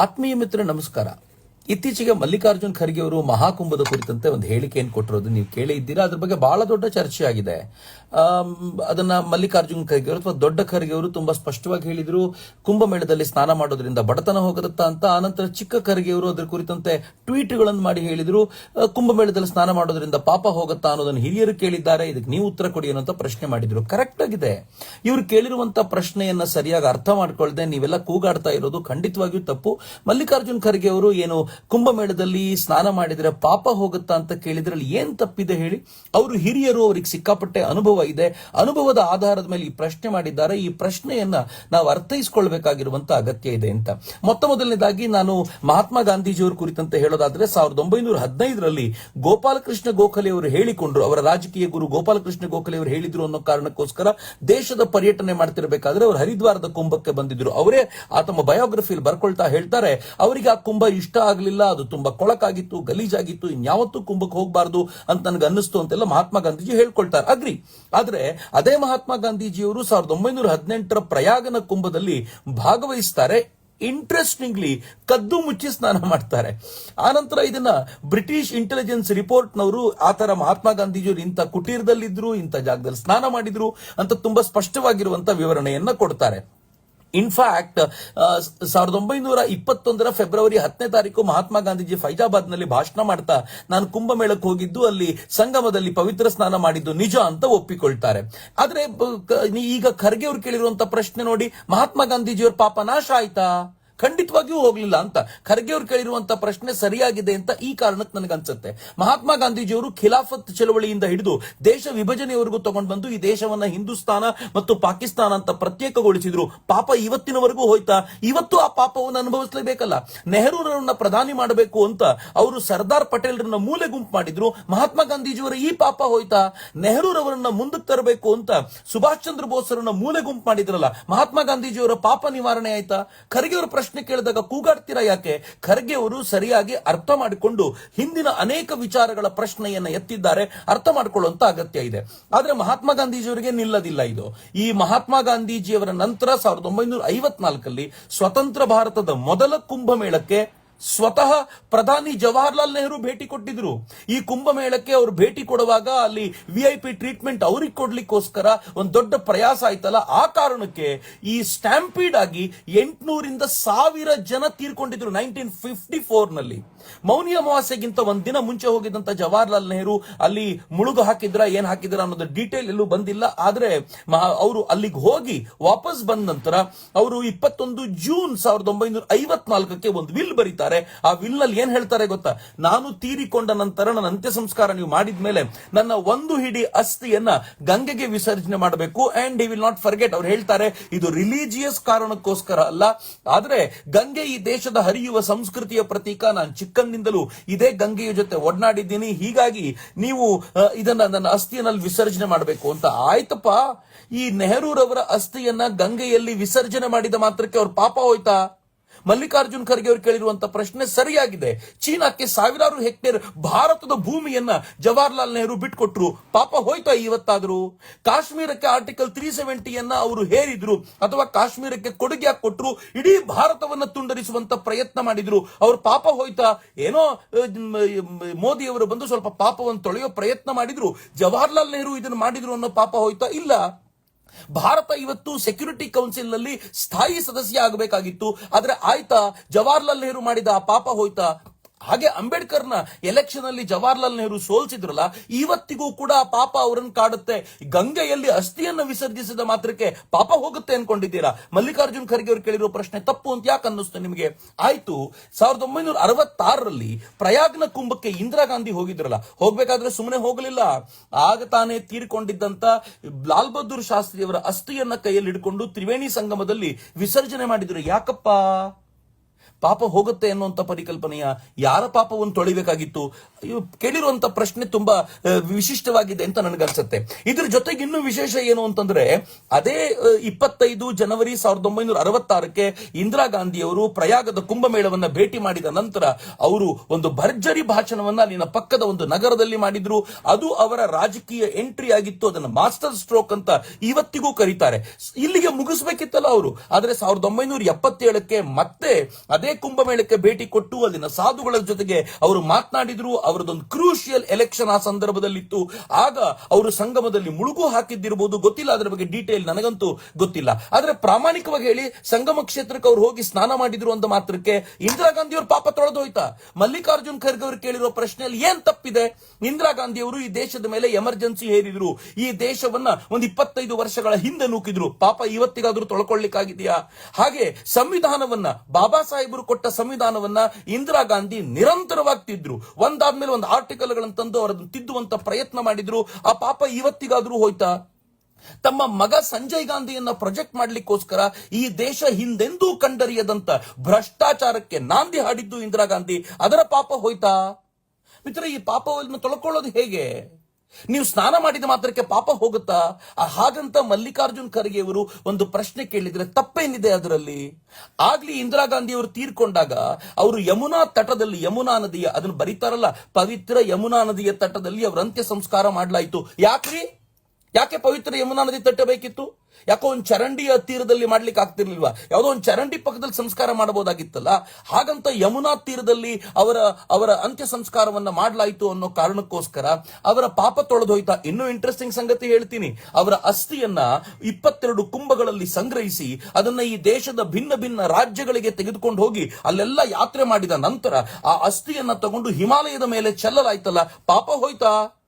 ಆತ್ಮೀಯ ಮಿತ್ರ ನಮಸ್ಕಾರ ಇತ್ತೀಚೆಗೆ ಮಲ್ಲಿಕಾರ್ಜುನ್ ಖರ್ಗೆ ಅವರು ಮಹಾಕುಂಭದ ಕುರಿತಂತೆ ಒಂದು ಹೇಳಿಕೆಯನ್ನು ಕೊಟ್ಟಿರೋದು ನೀವು ಕೇಳಿ ಇದ್ದೀರಾ? ಅದ್ರ ಬಗ್ಗೆ ಬಹಳ ದೊಡ್ಡ ಚರ್ಚೆ ಆಗಿದೆ ಅದನ್ನ ಮಲ್ಲಿಕಾರ್ಜುನ್ ಖರ್ಗೆ ಅವರು ಅಥವಾ ದೊಡ್ಡ ಖರ್ಗೆ ಅವರು ತುಂಬಾ ಸ್ಪಷ್ಟವಾಗಿ ಹೇಳಿದ್ರು. ಕುಂಭಮೇಳದಲ್ಲಿ ಸ್ನಾನ ಮಾಡೋದ್ರಿಂದ ಬಡತನ ಹೋಗುತ್ತಾ ಅಂತ, ಆನಂತರ ಚಿಕ್ಕ ಖರ್ಗೆ ಅವರು ಅದರ ಕುರಿತಂತೆ ಟ್ವೀಟ್ಗಳನ್ನು ಮಾಡಿ ಹೇಳಿದ್ರು. ಕುಂಭಮೇಳದಲ್ಲಿ ಸ್ನಾನ ಮಾಡೋದ್ರಿಂದ ಪಾಪ ಹೋಗುತ್ತಾ ಅನ್ನೋದನ್ನು ಹಿರಿಯರು ಕೇಳಿದ್ದಾರೆ. ಇದಕ್ಕೆ ನೀವು ಉತ್ತರ ಕೊಡಿ ಅನ್ನೋ ಪ್ರಶ್ನೆ ಮಾಡಿದ್ರು. ಕರೆಕ್ಟ್ ಆಗಿದೆ. ಇವರು ಕೇಳಿರುವಂತ ಪ್ರಶ್ನೆಯನ್ನ ಸರಿಯಾಗಿ ಅರ್ಥ ಮಾಡ್ಕೊಳ್ದೆ ನೀವೆಲ್ಲ ಕೂಗಾಡ್ತಾ ಇರೋದು ಖಂಡಿತವಾಗಿಯೂ ತಪ್ಪು. ಮಲ್ಲಿಕಾರ್ಜುನ್ ಖರ್ಗೆ ಅವರು ಏನು ಕುಂಭಮೇಳದಲ್ಲಿ ಸ್ನಾನ ಮಾಡಿದರೆ ಪಾಪ ಹೋಗುತ್ತಾ ಅಂತ ಕೇಳಿದ್ರಲ್ಲಿ ಏನ್ ತಪ್ಪಿದೆ ಹೇಳಿ? ಅವರು ಹಿರಿಯರು ಅವ್ರಿಗೆ ಸಿಕ್ಕಾಪಟ್ಟೆ ಅನುಭವ ಇದೆ. ಅನುಭವದ ಆಧಾರದ ಮೇಲೆ ಈ ಪ್ರಶ್ನೆ ಮಾಡಿದ್ದಾರೆ. ಈ ಪ್ರಶ್ನೆಯನ್ನ ನಾವು ಅರ್ಥೈಸಿಕೊಳ್ಬೇಕಾಗಿರುವಂತ ಅಗತ್ಯ ಇದೆ ಅಂತ. ಮೊತ್ತ ಮೊದಲನೇದಾಗಿ ನಾನು ಮಹಾತ್ಮ ಗಾಂಧೀಜಿಯವರ ಕುರಿತಂತೆ ಹೇಳೋದಾದ್ರೆ ಸಾವಿರದ ಒಂಬೈನೂರ ಹದಿನೈದರಲ್ಲಿ ಗೋಪಾಲಕೃಷ್ಣ ಗೋಖಲೆ ಅವರು ಹೇಳಿಕೊಂಡ್ರು. ಅವರ ರಾಜಕೀಯ ಗುರು ಗೋಪಾಲಕೃಷ್ಣ ಗೋಖಲೆ ಅವರು ಹೇಳಿದ್ರು ಅನ್ನೋ ಕಾರಣಕ್ಕೋಸ್ಕರ ದೇಶದ ಪರ್ಯಟನೆ ಮಾಡ್ತಿರಬೇಕಾದ್ರೆ ಅವರು ಹರಿದ್ವಾರದ ಕುಂಭಕ್ಕೆ ಬಂದಿದ್ರು. ಅವರೇ ಆ ತಮ್ಮ ಬಯೋಗ್ರಫಿಯಲ್ಲಿ ಬರ್ಕೊಳ್ತಾ ಹೇಳ್ತಾರೆ, ಅವರಿಗೆ ಆ ಕುಂಭ ಇಷ್ಟ ಆಗಲಿಲ್ಲ, ಅದು ತುಂಬಾ ಕೊಳಕಾಗಿತ್ತು, ಗಲೀಜಾಗಿತ್ತು, ಇನ್ಯಾವತ್ತೂ ಕುಂಭಕ್ಕೆ ಹೋಗಬಾರ್ದು ಅಂತ ನನಗೆ ಅನ್ನಿಸ್ತು ಅಂತೆಲ್ಲ ಮಹಾತ್ಮ ಗಾಂಧೀಜಿ ಹೇಳ್ಕೊಳ್ತಾರೆ. ಅಗ್ರಿ. ಆದ್ರೆ ಅದೇ ಮಹಾತ್ಮ ಗಾಂಧೀಜಿಯವರು ಸಾವಿರದ ಒಂಬೈನೂರ ಹದಿನೆಂಟರ ಪ್ರಯಾಗನ ಕುಂಭದಲ್ಲಿ ಭಾಗವಹಿಸ್ತಾರೆ. ಇಂಟ್ರೆಸ್ಟಿಂಗ್ಲಿ ಕದ್ದು ಮುಚ್ಚಿ ಸ್ನಾನ ಮಾಡ್ತಾರೆ. ಆನಂತರ ಇದನ್ನ ಬ್ರಿಟಿಷ್ ಇಂಟೆಲಿಜೆನ್ಸ್ ರಿಪೋರ್ಟ್ ನವರು ಆತರ ಮಹಾತ್ಮ ಗಾಂಧೀಜಿಯವರು ಇಂಥ ಕುಟೀರದಲ್ಲಿದ್ರು, ಇಂಥ ಜಾಗದಲ್ಲಿ ಸ್ನಾನ ಮಾಡಿದ್ರು ಅಂತ ತುಂಬಾ ಸ್ಪಷ್ಟವಾಗಿರುವಂತಹ ವಿವರಣೆಯನ್ನ ಕೊಡ್ತಾರೆ. ಇನ್ಫ್ಯಾಕ್ಟ್ ಸಾವಿರದ ಒಂಬೈನೂರ ಇಪ್ಪತ್ತೊಂದರ ಫೆಬ್ರವರಿ ಹತ್ತನೇ ತಾರೀಕು ಮಹಾತ್ಮ ಗಾಂಧೀಜಿ ಫೈಜಾಬಾದ್ನಲ್ಲಿ ಭಾಷಣ ಮಾಡ್ತಾ ನಾನು ಕುಂಭಮೇಳಕ್ಕೆ ಹೋಗಿದ್ದು ಅಲ್ಲಿ ಸಂಗಮದಲ್ಲಿ ಪವಿತ್ರ ಸ್ನಾನ ಮಾಡಿದ್ದು ನಿಜ ಅಂತ ಒಪ್ಪಿಕೊಳ್ತಾರೆ. ಆದ್ರೆ ಈಗ ಖರ್ಗೆ ಅವ್ರು ಕೇಳಿರುವಂತ ಪ್ರಶ್ನೆ ನೋಡಿ, ಮಹಾತ್ಮ ಗಾಂಧೀಜಿಯವ್ರ ಪಾಪ ನಾಶ ಆಯ್ತಾ? ಖಂಡಿತವಾಗಿಯೂ ಹೋಗ್ಲಿಲ್ಲ ಅಂತ. ಖರ್ಗೆ ಅವರು ಕೇಳಿರುವಂತಹ ಪ್ರಶ್ನೆ ಸರಿಯಾಗಿದೆ ಅಂತ ಈ ಕಾರಣಕ್ಕೆ ನನಗನ್ಸುತ್ತೆ. ಮಹಾತ್ಮ ಗಾಂಧೀಜಿಯವರು ಖಿಲಾಫತ್ ಚಳವಳಿಯಿಂದ ಹಿಡಿದು ದೇಶ ವಿಭಜನೆಯವರೆಗೂ ತಗೊಂಡು ಬಂದು ಈ ದೇಶವನ್ನ ಹಿಂದೂಸ್ತಾನ ಮತ್ತು ಪಾಕಿಸ್ತಾನ ಅಂತ ಪ್ರತ್ಯೇಕಗೊಳಿಸಿದ್ರು. ಪಾಪ ಇವತ್ತಿನವರೆಗೂ ಹೋಯ್ತಾ? ಇವತ್ತು ಆ ಪಾಪವನ್ನು ಅನುಭವಿಸಲೇಬೇಕಲ್ಲ. ನೆಹರೂರನ್ನ ಪ್ರಧಾನಿ ಮಾಡಬೇಕು ಅಂತ ಅವರು ಸರ್ದಾರ್ ಪಟೇಲ್ರನ್ನ ಮೂಲೆ ಗುಂಪು ಮಾಡಿದ್ರು. ಮಹಾತ್ಮ ಗಾಂಧೀಜಿಯವರ ಈ ಪಾಪ ಹೋಯ್ತಾ? ನೆಹರೂರವರನ್ನ ಮುಂದಕ್ಕೆ ತರಬೇಕು ಅಂತ ಸುಭಾಷ್ ಚಂದ್ರ ಬೋಸ್ರನ್ನ ಮೂಲೆ ಗುಂಪು ಮಾಡಿದ್ರಲ್ಲ. ಮಹಾತ್ಮ ಗಾಂಧೀಜಿಯವರ ಪಾಪ ನಿವಾರಣೆ ಆಯ್ತಾ? ಖರ್ಗೆ ಅವರ ಪ್ರಶ್ನೆ ಕೇಳಿದಾಗ ಕೂಗಾಡ್ತೀರಾ ಯಾಕೆ? ಖರ್ಗೆ ಅವರು ಸರಿಯಾಗಿ ಅರ್ಥ ಮಾಡಿಕೊಂಡು ಹಿಂದಿನ ಅನೇಕ ವಿಚಾರಗಳ ಪ್ರಶ್ನೆಯನ್ನ ಎತ್ತಿದ್ದಾರೆ. ಅರ್ಥ ಮಾಡಿಕೊಳ್ಳುವಂತ ಅಗತ್ಯ ಇದೆ. ಆದ್ರೆ ಮಹಾತ್ಮ ಗಾಂಧೀಜಿಯವರಿಗೆ ನಿಲ್ಲದಿಲ್ಲ ಇದು. ಈ ಮಹಾತ್ಮ ಗಾಂಧೀಜಿಯವರ ನಂತರ ಸಾವಿರದ ಒಂಬೈನೂರ ಐವತ್ನಾಲ್ಕಲ್ಲಿ ಸ್ವತಂತ್ರ ಭಾರತದ ಮೊದಲ ಕುಂಭಮೇಳಕ್ಕೆ ಸ್ವತಃ ಪ್ರಧಾನಿ ಜವಾಹರ್ಲಾಲ್ ನೆಹರು ಭೇಟಿ ಕೊಟ್ಟಿದ್ರು. ಈ ಕುಂಭಮೇಳಕ್ಕೆ ಅವರು ಭೇಟಿ ಕೊಡುವಾಗ ಅಲ್ಲಿ ವಿ ಐ ಪಿ ಟ್ರೀಟ್ಮೆಂಟ್ ಅವ್ರಿಗೆ ಕೊಡ್ಲಿಕ್ಕೋಸ್ಕರ ಒಂದು ದೊಡ್ಡ ಪ್ರಯಾಸ ಆಯ್ತಲ್ಲ? ಆ ಕಾರಣಕ್ಕೆ ಈ ಸ್ಟ್ಯಾಂಪೀಡ್ ಆಗಿ ಎಂಟುನೂರಿಂದ ಸಾವಿರ ಜನ ತೀರ್ಕೊಂಡಿದ್ರು ನೈನ್ಟೀನ್ ಫಿಫ್ಟಿ ಫೋರ್ನಲ್ಲಿ. ಮೌನಿ ಅಮಾವಾಸ್ಯೆಗಿಂತ ಒಂದ್ ದಿನ ಮುಂಚೆ ಹೋಗಿದ್ದಂತ ಜವಾಹರ್ಲಾಲ್ ನೆಹರು ಅಲ್ಲಿ ಮುಳುಗು ಹಾಕಿದ್ರ, ಏನ್ ಹಾಕಿದ್ರ ಅನ್ನೋದು ಡೀಟೇಲ್ ಎಲ್ಲೂ ಬಂದಿಲ್ಲ. ಆದ್ರೆ ಅವರು ಅಲ್ಲಿಗೆ ಹೋಗಿ ವಾಪಸ್ ಬಂದ ನಂತರ ಅವರು ಇಪ್ಪತ್ತೊಂದು ಜೂನ್ ಸಾವಿರದ ಒಂಬೈನೂರ ಐವತ್ನಾಲ್ಕಕ್ಕೆ ಒಂದು ವಿಲ್ ಬರೀತಾರೆ. ಆ ವಿಲ್ ಅಲ್ಲಿ ಏನ್ ಹೇಳ್ತಾರೆ ಗೊತ್ತಾ? ನಾನು ತೀರಿಕೊಂಡ ನಂತರ ನನ್ನ ಅಂತ್ಯ ಸಂಸ್ಕಾರ ನೀವು ಮಾಡಿದ್ಮೇಲೆ ನನ್ನ ಒಂದು ಹಿಡಿ ಅಸ್ಥಿಯನ್ನ ಗಂಗೆಗೆ ವಿಸರ್ಜನೆ ಮಾಡಬೇಕು. ಅಂಡ್ ಈ ವಿಲ್ ನಾಟ್ ಫರ್ಗೆಟ್ ಅವ್ರು ಹೇಳ್ತಾರೆ, ಇದು ರಿಲಿಜಿಯಸ್ ಕಾರಣಕ್ಕೋಸ್ಕರ ಅಲ್ಲ. ಆದ್ರೆ ಗಂಗೆ ಈ ದೇಶದ ಹರಿಯುವ ಸಂಸ್ಕೃತಿಯ ಪ್ರತೀಕ. ನಾನು ಚಿಕ್ಕಂದಿಂದಲೂ ಇದೇ ಗಂಗೆಯ ಜೊತೆ ಒಡನಾಡಿದ್ದೀನಿ. ಹೀಗಾಗಿ ನೀವು ಇದನ್ನ ನನ್ನ ಅಸ್ಥಿಯಲ್ಲಿ ವಿಸರ್ಜನೆ ಮಾಡಬೇಕು ಅಂತ. ಆಯ್ತಪ್ಪ. ಈ ನೆಹರೂರವರ ಅಸ್ಥಿಯನ್ನ ಗಂಗೆಯಲ್ಲಿ ವಿಸರ್ಜನೆ ಮಾಡಿದ ಮಾತ್ರಕ್ಕೆ ಅವ್ರ ಪಾಪ ಹೋಯ್ತಾ? ಮಲ್ಲಿಕಾರ್ಜುನ್ ಖರ್ಗೆ ಅವರು ಕೇಳಿರುವಂತಹ ಪ್ರಶ್ನೆ ಸರಿಯಾಗಿದೆ. ಚೀನಾಕ್ಕೆ ಸಾವಿರಾರು ಹೆಕ್ಟೇರ್ ಭಾರತದ ಭೂಮಿಯನ್ನ ಜವಾಹರ್ಲಾಲ್ ನೆಹರು ಬಿಟ್ಕೊಟ್ರು. ಪಾಪ ಹೋಯ್ತಾ ಇವತ್ತಾದ್ರೂ? ಕಾಶ್ಮೀರಕ್ಕೆ ಆರ್ಟಿಕಲ್ ತ್ರೀ ಸೆವೆಂಟಿಯನ್ನ ಅವರು ಹೇರಿದ್ರು ಅಥವಾ ಕಾಶ್ಮೀರಕ್ಕೆ ಕೊಡುಗೆ ಕೊಟ್ಟರು ಇಡೀ ಭಾರತವನ್ನ ತುಂಡರಿಸುವಂತ ಪ್ರಯತ್ನ ಮಾಡಿದ್ರು. ಅವ್ರ ಪಾಪ ಹೋಯ್ತಾ? ಏನೋ ಮೋದಿ ಅವರು ಬಂದು ಸ್ವಲ್ಪ ಪಾಪವನ್ನು ತೊಳೆಯೋ ಪ್ರಯತ್ನ ಮಾಡಿದ್ರು. ಜವಾಹರ್ಲಾಲ್ ನೆಹರು ಇದನ್ನು ಮಾಡಿದ್ರು ಅನ್ನೋ ಪಾಪ ಹೋಯ್ತಾ? ಇಲ್ಲ. ಭಾರತ ಇವತ್ತು ಸೆಕ್ಯೂರಿಟಿ ಕೌನ್ಸಿಲ್ನಲ್ಲಿ ಸ್ಥಾಯಿ ಸದಸ್ಯ ಆಗಬೇಕಾಗಿತ್ತು. ಆದ್ರೆ ಆಯ್ತಾ, ಜವಾಹರ್ಲಾಲ್ ನೆಹರು ಮಾಡಿದ ಪಾಪ ಹೋಯ್ತಾ ಹಾಗೆ ಅಂಬೇಡ್ಕರ್ನ ಎಲೆಕ್ಷನ್ ಅಲ್ಲಿ ಜವಾಹರ್ಲಾಲ್ ನೆಹರು ಸೋಲ್ಸಿದ್ರಲ್ಲ, ಇವತ್ತಿಗೂ ಕೂಡ ಪಾಪ ಅವರನ್ನು ಕಾಡುತ್ತೆ. ಗಂಗೆಯಲ್ಲಿ ಅಸ್ಥಿಯನ್ನು ವಿಸರ್ಜಿಸಿದ ಮಾತ್ರಕ್ಕೆ ಪಾಪ ಹೋಗುತ್ತೆ ಅನ್ಕೊಂಡಿದ್ದೀರಾ? ಮಲ್ಲಿಕಾರ್ಜುನ್ ಖರ್ಗೆ ಅವರು ಕೇಳಿರೋ ಪ್ರಶ್ನೆ ತಪ್ಪು ಅಂತ ಯಾಕೆ ಅನ್ನಿಸ್ತು ನಿಮಗೆ? ಆಯ್ತು, ಸಾವಿರದ ಒಂಬೈನೂರ ಅರವತ್ತಾರರಲ್ಲಿ ಪ್ರಯಾಗ್ನ ಕುಂಭಕ್ಕೆ ಇಂದಿರಾ ಗಾಂಧಿ ಹೋಗಿದ್ರಲ್ಲ, ಹೋಗ್ಬೇಕಾದ್ರೆ ಸುಮ್ಮನೆ ಹೋಗಲಿಲ್ಲ. ಆಗ ತಾನೇ ತೀರ್ಕೊಂಡಿದ್ದಂತ ಲಾಲ್ ಬಹದ್ದೂರ್ ಶಾಸ್ತ್ರಿಯವರ ಅಸ್ಥಿಯನ್ನ ಕೈಯಲ್ಲಿ ಹಿಡ್ಕೊಂಡು ತ್ರಿವೇಣಿ ಸಂಗಮದಲ್ಲಿ ವಿಸರ್ಜನೆ ಮಾಡಿದ್ರು. ಯಾಕಪ್ಪ? ಪಾಪ ಹೋಗುತ್ತೆ ಅನ್ನುವಂತ ಪರಿಕಲ್ಪನೆಯ ಯಾರ ಪಾಪವನ್ನು ತೊಳಿಬೇಕಾಗಿತ್ತು? ಕೇಳಿರುವಂತ ಪ್ರಶ್ನೆ ತುಂಬಾ ವಿಶಿಷ್ಟವಾಗಿದೆ ಅಂತ ನನಗನ್ಸುತ್ತೆ. ಇದ್ರ ಜೊತೆಗೆ ಇನ್ನೂ ವಿಶೇಷ ಏನು ಅಂತಂದ್ರೆ, ಅದೇ ಇಪ್ಪತ್ತೈದು ಜನವರಿ ಸಾವಿರದ ಒಂಬೈನೂರ ಅರವತ್ತಾರಕ್ಕೆ ಇಂದಿರಾ ಗಾಂಧಿಯವರು ಪ್ರಯಾಗದ ಕುಂಭಮೇಳವನ್ನ ಭೇಟಿ ಮಾಡಿದ ನಂತರ ಅವರು ಒಂದು ಭರ್ಜರಿ ಭಾಷಣವನ್ನ ಅಲ್ಲಿನ ಪಕ್ಕದ ಒಂದು ನಗರದಲ್ಲಿ ಮಾಡಿದ್ರು. ಅದು ಅವರ ರಾಜಕೀಯ ಎಂಟ್ರಿ ಆಗಿತ್ತು, ಅದನ್ನ ಮಾಸ್ಟರ್ ಸ್ಟ್ರೋಕ್ ಅಂತ ಇವತ್ತಿಗೂ ಕರೀತಾರೆ. ಇಲ್ಲಿಗೆ ಮುಗಿಸ್ಬೇಕಿತ್ತಲ್ಲ ಅವರು. ಆದ್ರೆ ಸಾವಿರದ ಒಂಬೈನೂರ ಎಪ್ಪತ್ತೇಳಕ್ಕೆ ಮತ್ತೆ ಅದೇ ಕುಂಭಮೇಳಕ್ಕೆ ಭೇಟಿ ಕೊಟ್ಟು ಅಲ್ಲಿನ ಸಾಧುಗಳ ಜೊತೆಗೆ ಅವರು ಮಾತನಾಡಿದ್ರು. ಅವರದೊಂದು ಕ್ರೂಷಿಯಲ್ ಎಲೆಕ್ಷನ್ ಆ ಸಂದರ್ಭದಲ್ಲಿತ್ತು. ಆಗ ಅವರು ಸಂಗಮದಲ್ಲಿ ಮುಳುಗು ಹಾಕಿದ್ದಿರಬಹುದು. ಗೊತ್ತಿಲ್ಲ. ಅದರ ಬಗ್ಗೆ ಡೀಟೇಲ್ ನನಗಂತೂ ಗೊತ್ತಿಲ್ಲ. ಆದ್ರೆ ಪ್ರಾಮಾಣಿಕವಾಗಿ ಹೇಳಿ, ಸಂಗಮ ಕ್ಷೇತ್ರಕ್ಕೆ ಅವರು ಹೋಗಿ ಸ್ನಾನ ಮಾಡಿದ್ರು ಅಂತ ಮಾತ್ರಕ್ಕೆ ಇಂದಿರಾ ಗಾಂಧಿ ಅವರು ಪಾಪ ತೊಳೆದೋಯ್ತಾ? ಮಲ್ಲಿಕಾರ್ಜುನ್ ಖರ್ಗೆ ಅವರು ಕೇಳಿರೋ ಪ್ರಶ್ನೆಯಲ್ಲಿ ಏನ್ ತಪ್ಪಿದೆ? ಇಂದಿರಾ ಗಾಂಧಿ ಅವರು ಈ ದೇಶದ ಮೇಲೆ ಎಮರ್ಜೆನ್ಸಿ ಹೇರಿದ್ರು. ಈ ದೇಶವನ್ನ ಒಂದು ಇಪ್ಪತ್ತೈದು ವರ್ಷಗಳ ಹಿಂದೆ ನೂಕಿದ್ರು. ಪಾಪ ಇವತ್ತಿಗಾದ್ರೂ ತೊಳ್ಕೊಳ್ಳಿಕ್ಕಾಗಿದೆಯಾ? ಹಾಗೆ ಸಂವಿಧಾನವನ್ನ ಬಾಬಾ ಸಾಹೇಬರು ಕೊಟ್ಟ ಸಂವಿಧಾನವನ್ನ ಇಂದಿರಾ ಗಾಂಧಿ ನಿರಂತರವಾಗಿ ತಿದ್ರು ಒಂದಾದ್ಮೇಲೆ ಒಂದು ಆರ್ಟಿಕಲ್ಗಳನ್ನು ತಂದು ಅವರನ್ನು ತಿದ್ದುವಂತ ಪ್ರಯತ್ನ ಮಾಡಿದ್ರು. ಆ ಪಾಪ ಇವತ್ತಿಗಾದ್ರೂ ಹೋಯ್ತಾ? ತಮ್ಮ ಮಗ ಸಂಜಯ್ ಗಾಂಧಿಯನ್ನ ಪ್ರೊಜೆಕ್ಟ್ ಮಾಡ್ಲಿಕ್ಕೋಸ್ಕರ ಈ ದೇಶ ಹಿಂದೆಂದೂ ಕಂಡರಿಯದಂತ ಭ್ರಷ್ಟಾಚಾರಕ್ಕೆ ನಾಂದಿ ಹಾಡಿದ್ದು ಇಂದಿರಾ ಗಾಂಧಿ. ಅದರ ಪಾಪ ಹೋಯ್ತಾ? ಮಿತ್ರ ಈ ಪಾಪವನ್ನು ತೊಳ್ಕೊಳ್ಳೋದು ಹೇಗೆ? ನೀವು ಸ್ನಾನ ಮಾಡಿದ ಮಾತ್ರಕ್ಕೆ ಪಾಪ ಹೋಗುತ್ತಾ? ಹಾಗಂತ ಮಲ್ಲಿಕಾರ್ಜುನ್ ಖರ್ಗೆ ಅವರು ಒಂದು ಪ್ರಶ್ನೆ ಕೇಳಿದ್ರೆ ತಪ್ಪೇನಿದೆ ಅದರಲ್ಲಿ? ಆಗ್ಲಿ ಇಂದಿರಾ ಗಾಂಧಿ ಅವರು ತೀರ್ಕೊಂಡಾಗ ಅವರು ಯಮುನಾ ತಟದಲ್ಲಿ, ಯಮುನಾ ನದಿಯ, ಅದನ್ನು ಬರೀತಾರಲ್ಲ, ಪವಿತ್ರ ಯಮುನಾ ನದಿಯ ತಟದಲ್ಲಿ ಅವರ ಅಂತ್ಯ ಸಂಸ್ಕಾರ ಮಾಡಲಾಯಿತು. ಯಾಕ್ರಿ? ಯಾಕೆ ಪವಿತ್ರ ಯಮುನಾ ನದಿ ತಟ್ಟ ಬೇಕಿತ್ತು ಯಾಕೋ ಒಂದು ಚರಂಡಿಯ ತೀರದಲ್ಲಿ ಮಾಡ್ಲಿಕ್ಕೆ ಆಗ್ತಿರ್ಲಿಲ್ವಾ? ಯಾವುದೋ ಒಂದು ಚರಂಡಿ ಪಕ್ಕದಲ್ಲಿ ಸಂಸ್ಕಾರ ಮಾಡಬಹುದಾಗಿತ್ತಲ್ಲ? ಹಾಗಂತ ಯಮುನಾ ತೀರದಲ್ಲಿ ಅವರ ಅವರ ಅಂತ್ಯ ಸಂಸ್ಕಾರವನ್ನ ಮಾಡಲಾಯಿತು ಅನ್ನೋ ಕಾರಣಕ್ಕೋಸ್ಕರ ಅವರ ಪಾಪ ತೊಳೆದೋಯ್ತಾ ಇನ್ನೂ ಇಂಟ್ರೆಸ್ಟಿಂಗ್ ಸಂಗತಿ ಹೇಳ್ತೀನಿ. ಅವರ ಅಸ್ಥಿಯನ್ನ ಇಪ್ಪತ್ತೆರಡು ಕುಂಭಗಳಲ್ಲಿ ಸಂಗ್ರಹಿಸಿ ಅದನ್ನ ಈ ದೇಶದ ಭಿನ್ನ ಭಿನ್ನ ರಾಜ್ಯಗಳಿಗೆ ತೆಗೆದುಕೊಂಡು ಹೋಗಿ ಅಲ್ಲೆಲ್ಲ ಯಾತ್ರೆ ಮಾಡಿದ ನಂತರ ಆ ಅಸ್ಥಿಯನ್ನ ತಗೊಂಡು ಹಿಮಾಲಯದ ಮೇಲೆ ಚೆಲ್ಲಲಾಯ್ತಲ್ಲ? ಪಾಪ ಹೋಯ್ತಾ.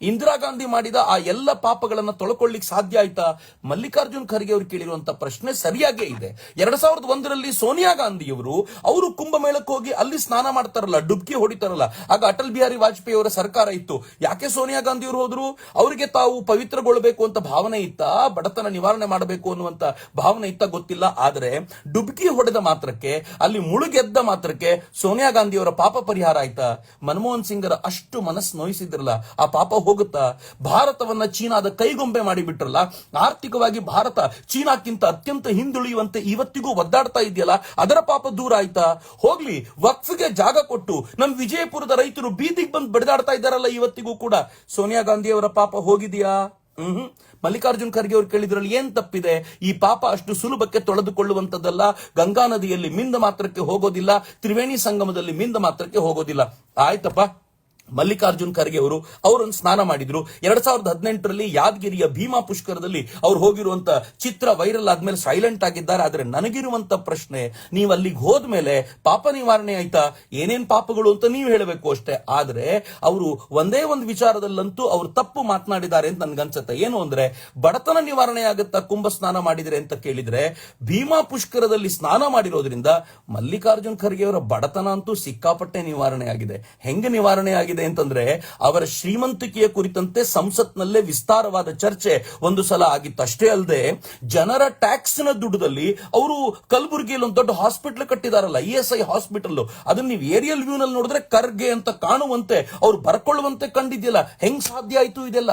ಇಂದಿರಾ ಗಾಂಧಿ ಮಾಡಿದ ಆ ಎಲ್ಲ ಪಾಪಗಳನ್ನ ತೊಳ್ಕೊಳ್ಳಿಕ್ ಸಾಧ್ಯ ಆಯ್ತಾ? ಮಲ್ಲಿಕಾರ್ಜುನ್ ಖರ್ಗೆ ಅವರು ಕೇಳಿರುವಂತ ಪ್ರಶ್ನೆ ಸರಿಯಾಗೇ ಇದೆ. ಎರಡ್ ಸಾವಿರದ ಒಂದರಲ್ಲಿ ಸೋನಿಯಾ ಗಾಂಧಿಯವರು, ಅವರು ಕುಂಭಮೇಳಕ್ಕೆ ಹೋಗಿ ಅಲ್ಲಿ ಸ್ನಾನ ಮಾಡ್ತಾರಲ್ಲ, ಡುಬ್ಕಿ ಹೊಡಿತಾರಲ್ಲ, ಆಗ ಅಟಲ್ ಬಿಹಾರಿ ವಾಜಪೇಯಿ ಅವರ ಸರ್ಕಾರ ಇತ್ತು. ಯಾಕೆ ಸೋನಿಯಾ ಗಾಂಧಿ ಅವರು ಹೋದ್ರು? ಅವರಿಗೆ ತಾವು ಪವಿತ್ರಗೊಳ್ಳಬೇಕು ಅಂತ ಭಾವನೆ ಇತ್ತ? ಬಡತನ ನಿವಾರಣೆ ಮಾಡಬೇಕು ಅನ್ನುವಂತ ಭಾವನೆ ಇತ್ತ ಗೊತ್ತಿಲ್ಲ. ಆದರೆ ಡುಬ್ಕಿ ಹೊಡೆದ ಮಾತ್ರಕ್ಕೆ, ಅಲ್ಲಿ ಮುಳುಗೆದ್ದ ಮಾತ್ರಕ್ಕೆ ಸೋನಿಯಾ ಗಾಂಧಿಯವರ ಪಾಪ ಪರಿಹಾರ ಆಯ್ತಾ? ಮನಮೋಹನ್ ಸಿಂಗರ ಅಷ್ಟು ಮನಸ್ಸು ನೋಯಿಸಿದ್ರಲ್ಲ, ಆ ಪಾಪ ಹೋಗುತ್ತಾ ಭಾರತವನ್ನ ಚೀನಾದ ಕೈಗೊಂಬೆ ಮಾಡಿಬಿಟ್ರಲ್ಲ? ಆರ್ಥಿಕವಾಗಿ ಭಾರತ ಚೀನಾಕ್ಕಿಂತ ಅತ್ಯಂತ ಹಿಂದುಳಿಯುವಂತೆ ಇವತ್ತಿಗೂ ಒದ್ದಾಡ್ತಾ ಇದೆಯಲ್ಲ? ಅದರ ಪಾಪ ದೂರ ಆಯ್ತಾ? ಹೋಗ್ಲಿ, ವಕ್ಫ್ಗೆ ಜಾಗ ಕೊಟ್ಟು ನಮ್ ವಿಜಯಪುರದ ರೈತರು ಬೀದಿಗೆ ಬಂದು ಬಡಿದಾಡ್ತಾ ಇದ್ದಾರಲ್ಲ ಇವತ್ತಿಗೂ ಕೂಡ. ಸೋನಿಯಾ ಗಾಂಧಿ ಅವರ ಪಾಪ ಹೋಗಿದೆಯಾ? ಹ್ಮ್. ಮಲ್ಲಿಕಾರ್ಜುನ್ ಖರ್ಗೆ ಅವರು ಕೇಳಿದ್ರಲ್ಲಿ ಏನ್ ತಪ್ಪಿದೆ? ಈ ಪಾಪ ಅಷ್ಟು ಸುಲಭಕ್ಕೆ ತೊಳೆದುಕೊಳ್ಳುವಂತದ್ದಲ್ಲ. ಗಂಗಾ ನದಿಯಲ್ಲಿ ಮಿಂದ ಮಾತ್ರಕ್ಕೆ ಹೋಗೋದಿಲ್ಲ. ತ್ರಿವೇಣಿ ಸಂಗಮದಲ್ಲಿ ಮಿಂದ ಮಾತ್ರಕ್ಕೆ ಹೋಗೋದಿಲ್ಲ. ಆಯ್ತಪ್ಪ. ಮಲ್ಲಿಕಾರ್ಜುನ್ ಖರ್ಗೆ ಅವರು, ಅವರನ್ನು ಸ್ನಾನ ಮಾಡಿದ್ರು. ಎರಡ್ ಸಾವಿರದ ಹದಿನೆಂಟರಲ್ಲಿ ಯಾದಗಿರಿಯ ಭೀಮಾ ಪುಷ್ಕರದಲ್ಲಿ ಅವ್ರು ಹೋಗಿರುವಂತ ಚಿತ್ರ ವೈರಲ್ ಆದ್ಮೇಲೆ ಸೈಲೆಂಟ್ ಆಗಿದ್ದಾರೆ. ಆದ್ರೆ ನನಗಿರುವಂತ ಪ್ರಶ್ನೆ, ನೀವು ಅಲ್ಲಿಗೆ ಹೋದ್ಮೇಲೆ ಪಾಪ ನಿವಾರಣೆ ಆಯ್ತಾ? ಏನೇನ್ ಪಾಪಗಳು ಅಂತ ನೀವು ಹೇಳಬೇಕು ಅಷ್ಟೇ. ಆದ್ರೆ ಅವರು ಒಂದೇ ಒಂದು ವಿಚಾರದಲ್ಲಂತೂ ಅವ್ರು ತಪ್ಪು ಮಾತನಾಡಿದ್ದಾರೆ ಅಂತ ನನ್ಗನ್ಸುತ್ತೆ. ಏನು ಅಂದ್ರೆ, ಬಡತನ ನಿವಾರಣೆ ಆಗುತ್ತಾ ಕುಂಭ ಸ್ನಾನ ಮಾಡಿದ್ರೆ ಅಂತ ಕೇಳಿದ್ರೆ, ಭೀಮಾ ಪುಷ್ಕರದಲ್ಲಿ ಸ್ನಾನ ಮಾಡಿರೋದ್ರಿಂದ ಮಲ್ಲಿಕಾರ್ಜುನ್ ಖರ್ಗೆ ಅವರ ಬಡತನ ಅಂತೂ ಸಿಕ್ಕಾಪಟ್ಟೆ ನಿವಾರಣೆ ಆಗಿದೆ. ಹೆಂಗೆ ನಿವಾರಣೆ ಆಗಿದೆ? ಅಂತಂದ್ರೆ ಅವರ ಶ್ರೀಮಂತಿಕೆಯ ಕುರಿತಂತೆ ಸಂಸತ್ನಲ್ಲೇ ವಿಸ್ತಾರವಾದ ಚರ್ಚೆ ಒಂದು ಸಲ ಆಗಿತ್ತು. ಅಷ್ಟೇ ಅಲ್ಲದೆ ಜನರ ಟ್ಯಾಕ್ಸ್ನ ದುಡ್ಡದಲ್ಲಿ ಅವರು ಕಲಬುರಗಿಯಲ್ಲಿ ಒಂದು ದೊಡ್ಡ ಹಾಸ್ಪಿಟಲ್ ಕಟ್ಟಿದಾರಲ್ಲ, ಇ ಎಸ್ ಐ ಹಾಸ್ಪಿಟಲ್ ಅದನ್ನ ನೀವು ಏರಿಯಲ್ ವ್ಯೂ ನಲ್ಲಿ ನೋಡಿದ್ರೆ ಕರ್ಗೆ ಅಂತ ಕಾಣುವಂತೆ ಅವ್ರು ಬರ್ಕೊಳ್ಳುವಂತೆ ಕಂಡಿದ್ಯಲ್ಲ. ಹೆಂಗ್ ಸಾಧ್ಯ ಆಯ್ತು ಇದೆಲ್ಲ?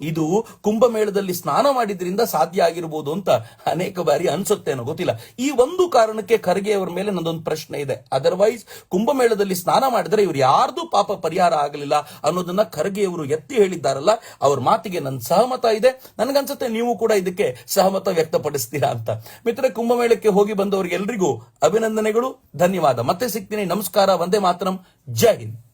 ಇದು ಕುಂಭಮೇಳದಲ್ಲಿ ಸ್ನಾನ ಮಾಡಿದ್ರಿಂದ ಸಾಧ್ಯ ಆಗಿರ್ಬೋದು ಅಂತ ಅನೇಕ ಬಾರಿ ಅನ್ಸುತ್ತೇನೋ ಗೊತ್ತಿಲ್ಲ. ಈ ಒಂದು ಕಾರಣಕ್ಕೆ ಖರ್ಗೆ ಅವರ ಮೇಲೆ ನಂದೊಂದು ಪ್ರಶ್ನೆ ಇದೆ. ಅದರ್ವೈಸ್ ಕುಂಭಮೇಳದಲ್ಲಿ ಸ್ನಾನ ಮಾಡಿದ್ರೆ ಇವ್ರು ಯಾರ್ದು ಪಾಪ ಪರಿಹಾರ ಆಗಲಿಲ್ಲ ಅನ್ನೋದನ್ನ ಖರ್ಗೆ ಅವರು ಎತ್ತಿ ಹೇಳಿದ್ದಾರಲ್ಲ, ಅವ್ರ ಮಾತಿಗೆ ನನ್ನ ಸಹಮತ ಇದೆ. ನನಗನ್ಸುತ್ತೆ ನೀವು ಕೂಡ ಇದಕ್ಕೆ ಸಹಮತ ವ್ಯಕ್ತಪಡಿಸ್ತೀರಾ ಅಂತ. ಮಿತ್ರ ಕುಂಭಮೇಳಕ್ಕೆ ಹೋಗಿ ಬಂದವರಿಗೆಲ್ಲರಿಗೂ ಅಭಿನಂದನೆಗಳು, ಧನ್ಯವಾದ. ಮತ್ತೆ ಸಿಗ್ತೀನಿ. ನಮಸ್ಕಾರ. ವಂದೇ ಮಾತರಂ. ಜೈ ಹಿಂದ್.